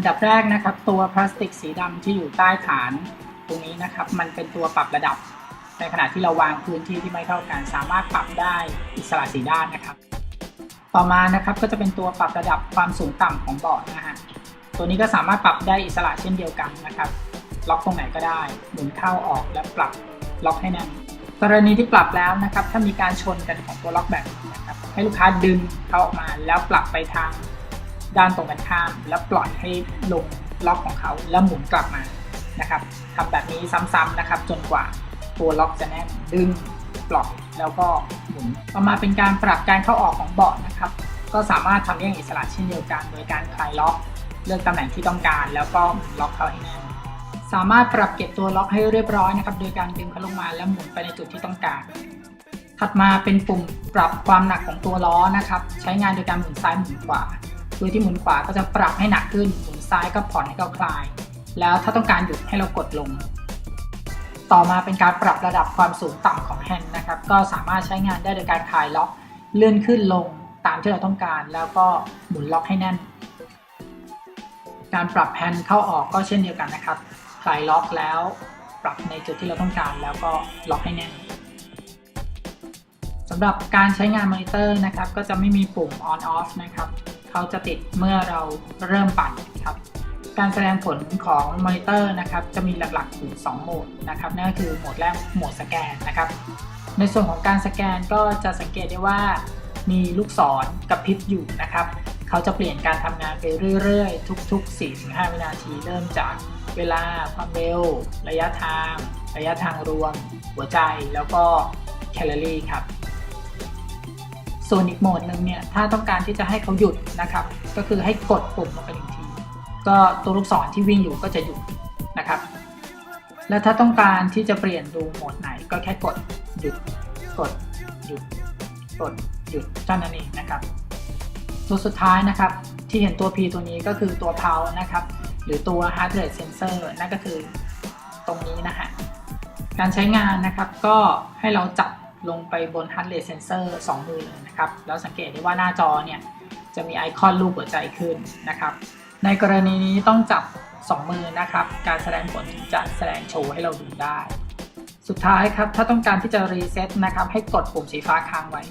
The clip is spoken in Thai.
อันดับแรกนะครับ ตัวพลาสติกสีดำที่อยู่ใต้ฐานตรงนี้นะครับ มันเป็นตัวปรับระดับ ในขณะที่เราวางพื้นที่ที่ไม่เท่ากัน สามารถปรับได้อิสระสีด้านนะครับ ต่อมานะครับก็จะเป็นตัวปรับระดับความสูงต่ำของบอร์ดนะฮะตัวนี้ก็สามารถปรับได้อิสระเช่นเดียวกันนะครับ ล็อกตรงไหนก็ได้หมุนเข้าออกและปรับล็อกให้แน่นกรณีที่ปรับแล้วนะครับ ถ้ามีการชนกันของตัวล็อกแบบนี้นะครับ ให้ลูกค้าดึงเขาออกมาแล้วปรับไปทาง ด้านตรงกันข้าม แล้วปล่อยให้ลงล็อกของเขาแล้วหมุนกลับมานะครับทำแบบนี้ซ้ำๆนะครับ จนกว่าตัวล็อกจะแน่นดึงปล่อยแล้วก็หมุนต่อมาเป็นการปรับการเข้าออกของเบาะนะครับ ก็สามารถทำได้อย่างอิสระเช่นเดียวกันโดยการคลายล็อก เลือกตำแหน่งที่ต้องการ แล้วก็หมุนล็อกเข้าให้แน่นสามารถปรับเก็บตัวล็อกให้เรียบร้อยนะครับ โดยการดึงเขาลงมาแล้วหมุนไปในจุดที่ต้องการ ถัดมาเป็นปุ่มปรับความหนักของตัวล้อนะครับ ใช้งานโดยการหมุนซ้ายหมุนขวา โดยที่หมุนขวาก็จะปรับให้หนักขึ้น หมุนซ้ายก็ผ่อนให้เขาคลาย แล้วถ้าต้องการหยุดให้เรากดลง ต่อมาเป็นการปรับระดับความสูงต่ำของแฮนด์นะครับ ก็สามารถใช้งานได้โดยการคลายล็อกเลื่อนขึ้นลงตามที่เราต้องการ แล้วก็หมุนล็อกให้แน่น การปรับแฮนด์เข้าออกก็เช่นเดียวกันนะครับ คลายล็อกแล้วปรับในจุดที่เราต้องการแล้วก็ล็อกให้แน่นสำหรับการใช้งานมอนิเตอร์นะครับ ก็จะไม่มีปุ่ม on off นะครับ เขาจะติดเมื่อเราเริ่มปั่นครับ การแสดงผลของมอนิเตอร์นะครับจะมีหลักๆอยู่2โหมดนะครับนั่นก็คือโหมดแรกโหมดสแกนนะครับ ในส่วนของการสแกนก็จะสังเกตได้ว่ามีลูกศรกระพริบอยู่นะครับ เขาจะเปลี่ยนการทำงานไปเรื่อยๆ ทุก ๆ 4-5 วินาที เริ่มจากเวลาความเร็ว ระยะทาง ระยะทางรวม หัวใจแล้วก็แคลอรี่ครับ ส่วนอีกโหมดหนึ่งเนี่ยถ้าต้องการที่จะให้เขาหยุดนะครับ ก็คือให้กดปุ่มลงไปหนึ่งที ก็ตัวลูกศรที่วิ่งอยู่ก็จะหยุดนะครับ และถ้าต้องการที่จะเปลี่ยนดูโหมดไหนก็แค่กดหยุดกดหยุดกดหยุดเท่านั้นเองนะครับตัวสุดท้ายนะครับที่เห็นตัว P ตัวนี้ก็คือตัว PAL นะครับ หรือตัว Heart Rate Sensor นั่นก็คือตรงนี้นะฮะการใช้งานนะครับก็ให้เราจับ ลงไปบน Heart Rate Sensor 2มือเลยนะครับ แล้วสังเกตได้ว่าหน้าจอเนี่ยจะมีไอคอนรูปหัวใจขึ้นนะครับ ในกรณีนี้ต้องจับ 2 มือนะครับ การแสดงผลจะแสดงโชว์ให้เราดูได้ สุดท้ายครับ ถ้าต้องการที่จะรีเซ็ตนะครับ ให้กดปุ่มสีฟ้าค้างไว้